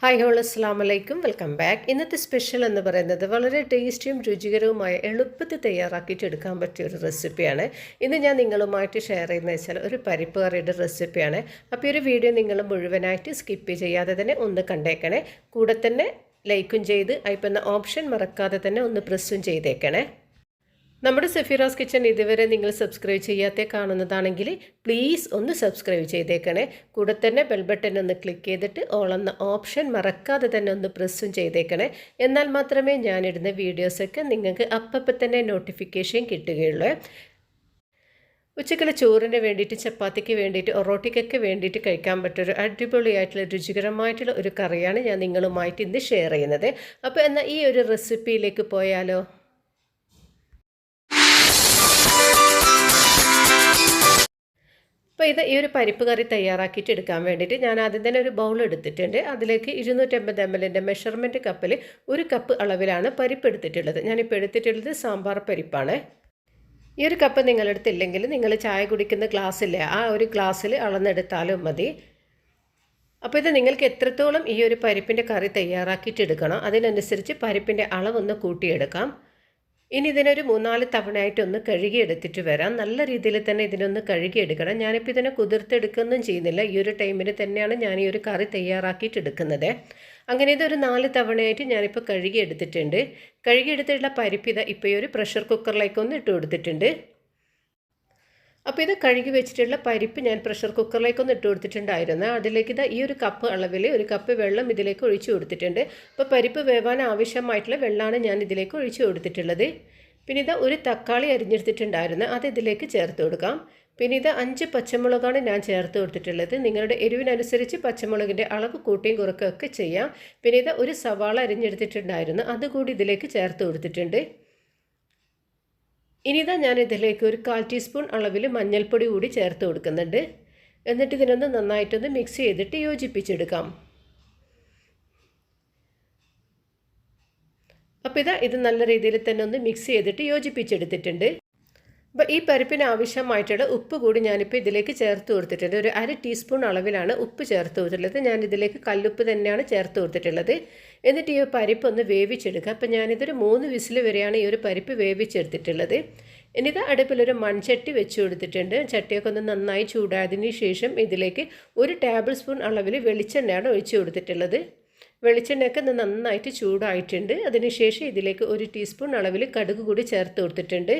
Hi whole അസ്സാം വലൈക്കും welcome back ഇന്നത്തെ സ്പെഷ്യൽ എന്ന് പറയുന്നത് വളരെ ടേസ്റ്റിയും രുചികരവുമായ എളുപ്പത്തിൽ തയ്യാറാക്കിയിട്ട് എടുക്കാൻ പറ്റിയ ഒരു റെസിപ്പിയാണ് ഇന്ന് ഞാൻ നിങ്ങളുമായിട്ട് ഷെയർ ചെയ്യുന്നത് വെച്ചാൽ ഒരു പരിപ്പ് കറിയുടെ റെസിപ്പിയാണ് അപ്പോൾ ഈ ഒരു വീഡിയോ നിങ്ങൾ മുഴുവനായിട്ട് സ്കിപ്പ് ചെയ്യാതെ തന്നെ ഒന്ന് കണ്ടേക്കണേ. കൂടെ തന്നെ ലൈക്കും ചെയ്ത് അയപ്പുന്ന ഓപ്ഷൻ മറക്കാതെ തന്നെ ഒന്ന് പ്രസ്സും ചെയ്തേക്കണേ. നമ്മുടെ സെഫിറാസ് കിച്ചൺ ഇതുവരെ നിങ്ങൾ സബ്സ്ക്രൈബ് ചെയ്യാത്ത കാണുന്നതാണെങ്കിൽ പ്ലീസ് ഒന്ന് സബ്സ്ക്രൈബ് ചെയ്തേക്കണേ. കൂടെ തന്നെ ബെൽ ബട്ടൺ ഒന്ന് ക്ലിക്ക് ചെയ്തിട്ട് ഓൾ എന്ന ഓപ്ഷൻ മറക്കാതെ തന്നെ ഒന്ന് പ്രസ്സും ചെയ്തേക്കണേ. എന്നാൽ മാത്രമേ ഞാനിടുന്ന വീഡിയോസൊക്കെ നിങ്ങൾക്ക് അപ്പം തന്നെ നോട്ടിഫിക്കേഷൻ കിട്ടുകയുള്ളൂ. ഉച്ചക്കല ചോറിന് വേണ്ടിയിട്ട് ചപ്പാത്തിക്ക് വേണ്ടിയിട്ട് ഒറോട്ടിക്കൊക്കെ വേണ്ടിയിട്ട് കഴിക്കാൻ പറ്റൊരു അടിപൊളിയായിട്ടുള്ള രുചികരമായിട്ടുള്ള ഒരു കറിയാണ് ഞാൻ നിങ്ങളുമായിട്ട് ഇന്ന് ഷെയർ ചെയ്യുന്നത്. അപ്പോൾ എന്നാൽ ഈ ഒരു റെസിപ്പിയിലേക്ക് പോയാലോ? അപ്പോൾ ഇത് ഈ ഒരു പരിപ്പ് കറി തയ്യാറാക്കിയിട്ട് എടുക്കാൻ വേണ്ടിയിട്ട് ഞാൻ ആദ്യം തന്നെ ഒരു ബൗൾ എടുത്തിട്ടുണ്ട്. അതിലേക്ക് ഇരുന്നൂറ്റമ്പത് എം എല്ലിന്റെ മെഷർമെന്റ് കപ്പിൽ ഒരു കപ്പ് അളവിലാണ് പരിപ്പ് എടുത്തിട്ടുള്ളത്. ഞാനിപ്പോൾ എടുത്തിട്ടുള്ളത് സാമ്പാർ പരിപ്പാണ്. ഈ ഒരു കപ്പ് നിങ്ങളെടുത്തില്ലെങ്കിൽ നിങ്ങൾ ചായ കുടിക്കുന്ന ഗ്ലാസ്സില്ലേ ആ ഒരു ഗ്ലാസ്സിൽ അളന്നെടുത്താലും മതി. അപ്പോൾ ഇത് നിങ്ങൾക്ക് എത്രത്തോളം ഈ ഒരു പരിപ്പിന്റെ കറി തയ്യാറാക്കിയിട്ട് എടുക്കണം അതിനനുസരിച്ച് പരിപ്പിന്റെ അളവൊന്ന് കൂട്ടിയെടുക്കാം. ഇനി ഇതിനൊരു മൂന്നാൽ തവണയായിട്ടൊന്ന് കഴുകിയെടുത്തിട്ട് വരാം. നല്ല രീതിയിൽ തന്നെ ഇതിനൊന്ന് കഴുകിയെടുക്കണം. ഞാനിപ്പോൾ ഇതിനെ കുതിർത്തെടുക്കുകയൊന്നും ചെയ്യുന്നില്ല. ഈ ഒരു ടൈമിൽ തന്നെയാണ് ഞാൻ ഈ ഒരു കറി തയ്യാറാക്കിയിട്ട് എടുക്കുന്നത് അങ്ങനെ ഇതൊരു നാല് തവണയായിട്ട് ഞാനിപ്പോൾ കഴുകിയെടുത്തിട്ടുണ്ട്. കഴുകിയെടുത്തിട്ടുള്ള പരിപ്പിത ഇപ്പോൾ ഈ ഒരു പ്രഷർ കുക്കറിലേക്കൊന്ന് ഇട്ട് കൊടുത്തിട്ടുണ്ട് അപ്പോൾ ഇത് കഴുകി വെച്ചിട്ടുള്ള പരിപ്പ് ഞാൻ പ്രഷർ കുക്കറിലേക്കൊന്ന് ഇട്ട് കൊടുത്തിട്ടുണ്ടായിരുന്നു. അതിലേക്ക് ഇത് ഈ ഒരു കപ്പ് അളവിൽ ഒരു കപ്പ് വെള്ളം ഇതിലേക്ക് ഒഴിച്ചു കൊടുത്തിട്ടുണ്ട്. അപ്പോൾ പരിപ്പ് വേവാൻ ആവശ്യമായിട്ടുള്ള വെള്ളമാണ് ഞാൻ ഇതിലേക്ക് ഒഴിച്ചു കൊടുത്തിട്ടുള്ളത്. പിന്നെ ഇത് ഒരു തക്കാളി അരിഞ്ഞെടുത്തിട്ടുണ്ടായിരുന്നു. അത് ഇതിലേക്ക് ചേർത്ത് കൊടുക്കാം. പിന്നെ ഇത് അഞ്ച് പച്ചമുളകാണ് ഞാൻ ചേർത്ത് കൊടുത്തിട്ടുള്ളത്. നിങ്ങളുടെ എരിവിനനുസരിച്ച് പച്ചമുളകിന്റെ അളവ് കൂട്ടിയും കുറക്കുകയൊക്കെ ചെയ്യാം. പിന്നെ ഇത് ഒരു സവാള അരിഞ്ഞെടുത്തിട്ടുണ്ടായിരുന്നു. അതുകൂടി ഇതിലേക്ക് ചേർത്ത് കൊടുത്തിട്ടുണ്ട്. ഇനി ഇതാ ഞാൻ ഇതിലേക്ക് ഒരു കാൽ ടീസ്പൂൺ അളവിൽ മഞ്ഞൾപ്പൊടി കൂടി ചേർത്ത് കൊടുക്കുന്നുണ്ട്. എന്നിട്ട് ഇതിനൊന്ന് നന്നായിട്ടൊന്ന് മിക്സ് ചെയ്തിട്ട് യോജിപ്പിച്ചെടുക്കാം. അപ്പോൾ ഇതാ ഇത് നല്ല രീതിയിൽ തന്നെ ഒന്ന് മിക്സ് ചെയ്തിട്ട് യോജിപ്പിച്ചെടുത്തിട്ടുണ്ട്. അപ്പോൾ ഈ പരിപ്പിന് ആവശ്യമായിട്ടുള്ള ഉപ്പ് കൂടി ഞാനിപ്പോൾ ഇതിലേക്ക് ചേർത്ത് കൊടുത്തിട്ടുണ്ട്. ഒരു അര ടീസ്പൂൺ അളവിലാണ് ഉപ്പ് ചേർത്ത് കൊടുത്തിട്ടുള്ളത്. ഞാൻ ഇതിലേക്ക് കല്ലുപ്പ് തന്നെയാണ് ചേർത്ത് കൊടുത്തിട്ടുള്ളത്. എന്നിട്ട് ഈ പരിപ്പ് ഒന്ന് വേവിച്ചെടുക്കുക. അപ്പോൾ ഞാനിതൊരു മൂന്ന് വിസിൽ വരെയാണ് ഈ ഒരു പരിപ്പ് വേവിച്ചെടുത്തിട്ടുള്ളത്. ഇനിത് അടുപ്പിലൊരു മൺചട്ടി വെച്ച് കൊടുത്തിട്ടുണ്ട്. ചട്ടിയൊക്കെ ഒന്ന് നന്നായി ചൂടായതിന് ശേഷം ഇതിലേക്ക് ഒരു ടേബിൾ സ്പൂൺ അളവിൽ വെളിച്ചെണ്ണയാണ് ഒഴിച്ചു കൊടുത്തിട്ടുള്ളത്. വെളിച്ചെണ്ണയൊക്കെ ഒന്ന് നന്നായിട്ട് ചൂടായിട്ടുണ്ട്. അതിനുശേഷം ഇതിലേക്ക് ഒരു ടീസ്പൂൺ അളവിൽ കടുക് കൂടി ചേർത്ത് കൊടുത്തിട്ടുണ്ട്.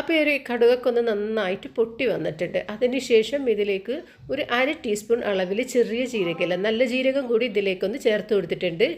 അപ്പോൾ ഒരു കടുകൊക്കെ ഒന്ന് നന്നായിട്ട് പൊട്ടി വന്നിട്ടുണ്ട്. അതിനുശേഷം ഇതിലേക്ക് ഒരു അര ടീസ്പൂൺ അളവിൽ ചെറിയ ജീരകമില്ല നല്ല ജീരകം കൂടി ഇതിലേക്കൊന്ന് ചേർത്ത് കൊടുത്തിട്ടുണ്ട്.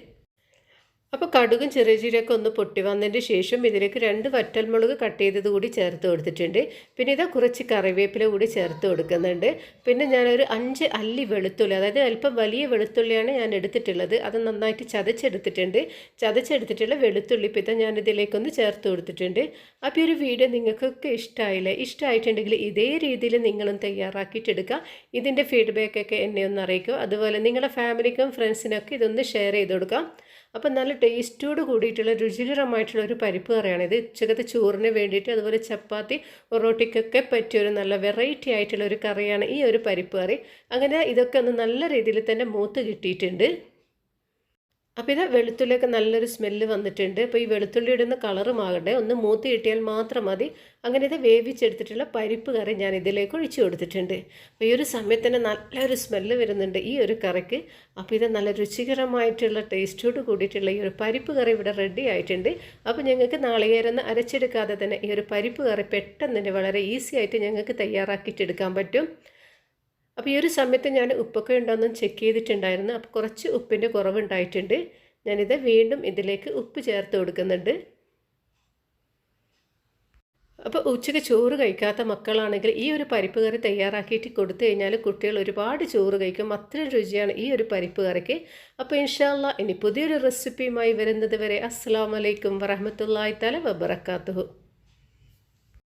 അപ്പോൾ കടുകും ചെറിയ ചീരയൊക്കെ ഒന്ന് പൊട്ടി വന്നതിന് ശേഷം ഇതിലേക്ക് രണ്ട് വറ്റൽമുളക് കട്ട് ചെയ്തത് കൂടി ചേർത്ത് കൊടുത്തിട്ടുണ്ട്. പിന്നെ ഇതാ കുറച്ച് കറിവേപ്പില കൂടി ചേർത്ത് കൊടുക്കുന്നുണ്ട്. പിന്നെ ഞാനൊരു അഞ്ച് അല്ലി വെളുത്തുള്ളി അതായത് അല്പം വലിയ വെളുത്തുള്ളിയാണ് ഞാൻ എടുത്തിട്ടുള്ളത്. അത് നന്നായിട്ട് ചതച്ചെടുത്തിട്ടുണ്ട്. ചതച്ചെടുത്തിട്ടുള്ള വെളുത്തുള്ളി ഇപ്പം ഞാൻ ഇതിലേക്കൊന്ന് ചേർത്ത് കൊടുത്തിട്ടുണ്ട്. അപ്പോൾ ഒരു വീഡിയോ നിങ്ങൾക്കൊക്കെ ഇഷ്ടമായില്ലേ ഇഷ്ടമായിട്ടുണ്ടെങ്കിൽ ഇതേ രീതിയിൽ നിങ്ങളും തയ്യാറാക്കിയിട്ടെടുക്കുക. ഇതിന്റെ ഫീഡ്ബാക്കൊക്കെ എന്നെ ഒന്ന് അറിയിക്കുക. അതുപോലെ നിങ്ങളുടെ ഫാമിലിക്കും ഫ്രണ്ട്സിനൊക്കെ ഇതൊന്ന് ഷെയർ ചെയ്ത് കൊടുക്കാം അപ്പം നല്ല ടേസ്റ്റോട് കൂടിയിട്ടുള്ള രുചികരമായിട്ടുള്ള ഒരു പരിപ്പ് കറിയാണ് ഇത്. ഉച്ചകത്തെ ചോറിന് വേണ്ടിയിട്ട് അതുപോലെ ചപ്പാത്തി പൊറോട്ടിക്കൊക്കെ പറ്റിയൊരു നല്ല വെറൈറ്റി ആയിട്ടുള്ള ഒരു കറിയാണ് ഈ ഒരു പരിപ്പ് കറി അങ്ങനെ ഇതൊക്കെ ഒന്ന് നല്ല രീതിയിൽ തന്നെ മൂത്ത് കിട്ടിയിട്ടുണ്ട്. അപ്പോൾ ഇത് വെളുത്തുള്ളിയൊക്കെ നല്ലൊരു സ്മെല്ല് വന്നിട്ടുണ്ട്. അപ്പോൾ ഈ വെളുത്തുള്ളി ഇടുന്ന കളറും ആകട്ടെ ഒന്ന് മൂത്ത് കിട്ടിയാൽ മാത്രം മതി. അങ്ങനെ ഇത് വേവിച്ചെടുത്തിട്ടുള്ള പരിപ്പ് കറി ഞാൻ ഇതിലേക്ക് ഒഴിച്ചു കൊടുത്തിട്ടുണ്ട്. അപ്പോൾ ഈ ഒരു സമയത്ത് തന്നെ നല്ലൊരു സ്മെല്ല് വരുന്നുണ്ട് ഈ ഒരു കറിക്ക്. അപ്പോൾ ഇത് നല്ല രുചികരമായിട്ടുള്ള ടേസ്റ്റോട് കൂടിയിട്ടുള്ള ഈ ഒരു പരിപ്പ് കറി ഇവിടെ റെഡി ആയിട്ടുണ്ട്. അപ്പോൾ ഞങ്ങൾക്ക് നാളികേരം അരച്ചെടുക്കാതെ തന്നെ ഈ ഒരു പരിപ്പ് കറി പെട്ടെന്ന് തന്നെ വളരെ ഈസി ആയിട്ട് ഞങ്ങൾക്ക് തയ്യാറാക്കിയിട്ടെടുക്കാൻ പറ്റും. അപ്പോൾ ഈ ഒരു സമയത്ത് ഞാൻ ഉപ്പൊക്കെ ഉണ്ടോയെന്നും ചെക്ക് ചെയ്തിട്ടുണ്ടായിരുന്നു. അപ്പോൾ കുറച്ച് ഉപ്പിന്റെ കുറവുണ്ടായിട്ടുണ്ട്. ഞാനിത് വീണ്ടും ഇതിലേക്ക് ഉപ്പ് ചേർത്ത് കൊടുക്കുന്നുണ്ട്. അപ്പോൾ ഉച്ചയ്ക്ക് ചോറ് കഴിക്കാത്ത മക്കളാണെങ്കിൽ ഈ ഒരു പരിപ്പ് കറി തയ്യാറാക്കിയിട്ട് കൊടുത്തു കഴിഞ്ഞാൽ കുട്ടികൾ ഒരുപാട് ചോറ് കഴിക്കും. അത്രയും രുചിയാണ് ഈ ഒരു പരിപ്പ് കറിക്ക്. അപ്പോൾ ഇൻഷാല്ല ഇനി പുതിയൊരു റെസിപ്പിയുമായി വരുന്നത് വരെ അസ്സാം വലൈക്കും വറഹമത്തല്ലാ തല